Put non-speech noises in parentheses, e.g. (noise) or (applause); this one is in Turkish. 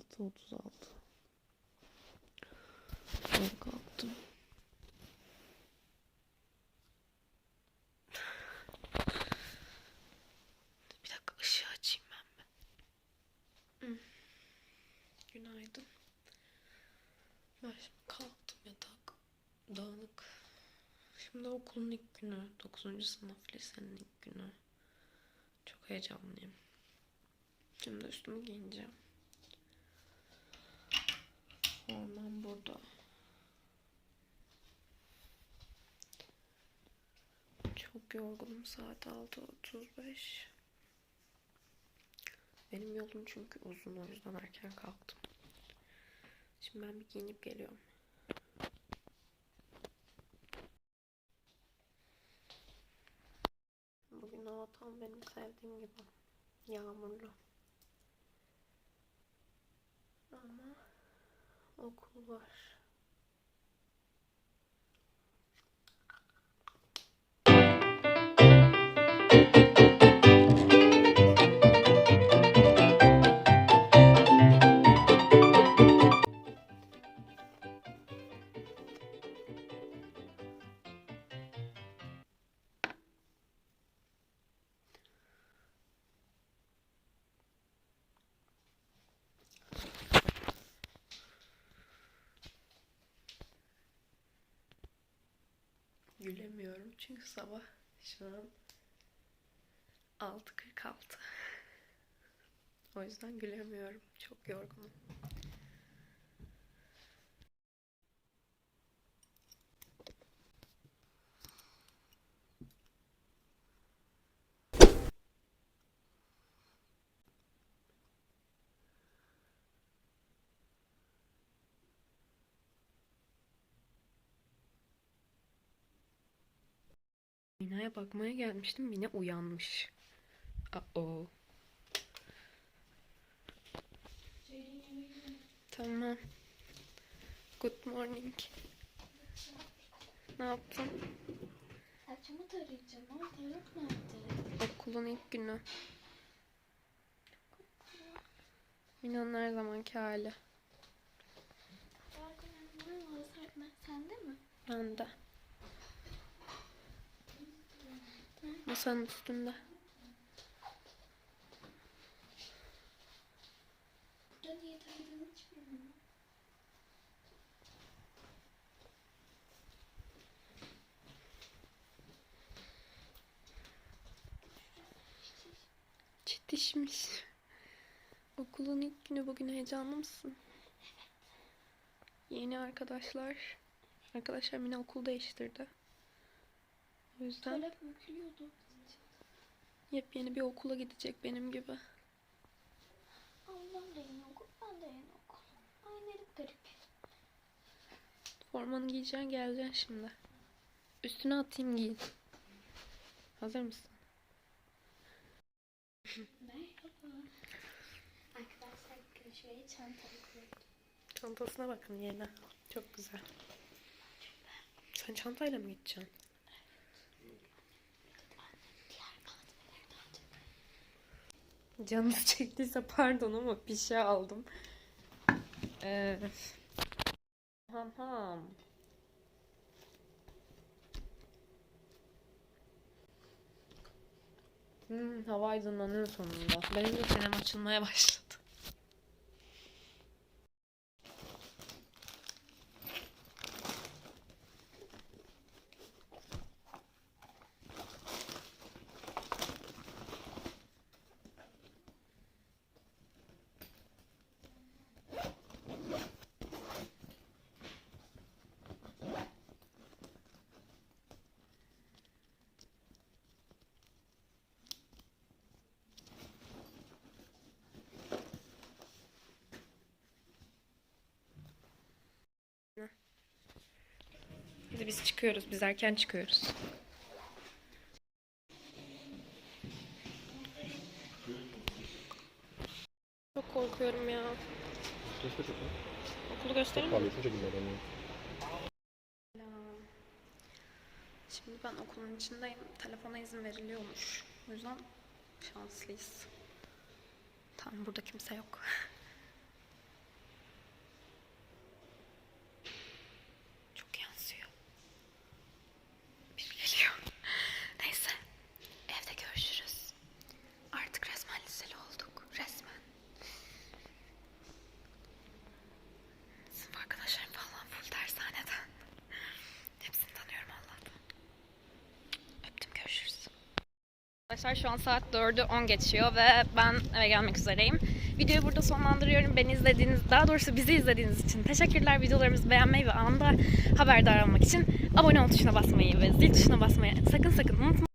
6.36 Sonra kalktım. Bir dakika ışığı açayım ben bir. Hmm. Günaydın. Ben şimdi kalktım yatak dağınık. Şimdi okulun ilk günü. 9. sınıf lisenin ilk günü. Çok heyecanlıyım. Şimdi üstümü giyineceğim. Formam burada. Çok yorgunum. Saat 6.35. Benim yolum çünkü uzun. O yüzden erken kalktım. Şimdi ben bir giyinip geliyorum. Bugün hava tam benim sevdiğim gibi. Yağmurlu. Okul var. Gülemiyorum çünkü sabah şu an 6.46. O yüzden gülemiyorum. Çok yorgunum. Mina'ya bakmaya gelmiştim. Mina uyanmış. Aa. Tamam. Good morning. Ne yaptın? Saçımı tarayacağım ama tarak nerede? Okulun ilk günü. Mina'nın her zamanki hali. Sende mi? Ben de. Masanın üstünde. Çitişmiş. Okulun ilk günü bugün heyecanlı mısın? Yeni arkadaşlar. Arkadaşlar Mina okul değiştirdi. O yüzden Kalem bükülüyordu. yepyeni bir okula gidecek benim gibi. Ablam da yeni okul, ben de yeni okul. Aynı garip. Formanı giyeceksin geleceksin şimdi. Üstüne atayım giyin. Hazır mısın? Merhaba. Arkadaşlar köşeye çantamı koydum. Çantasına bakın yeni. Çok güzel. Sen çantayla mı gideceksin? Canınız (laughs) çektiyse pardon ama bir şey aldım. Ee, ham ham. Hmm, hava aydınlanıyor sonunda. Benim de senem açılmaya başladı. Hadi biz çıkıyoruz. Biz erken çıkıyoruz. Çok korkuyorum ya. Göster çok Okulu gösterir mi? Şekilde öğreniyor. Selam. Şimdi ben okulun içindeyim. Telefona izin veriliyormuş. O yüzden şanslıyız. Tam burada kimse yok. (laughs) Arkadaşlar şu an saat 4'ü 10 geçiyor ve ben eve gelmek üzereyim. Videoyu burada sonlandırıyorum. Beni izlediğiniz, daha doğrusu bizi izlediğiniz için teşekkürler. Videolarımızı beğenmeyi ve anında haberdar olmak için abone ol tuşuna basmayı ve zil tuşuna basmayı sakın sakın unutmayın.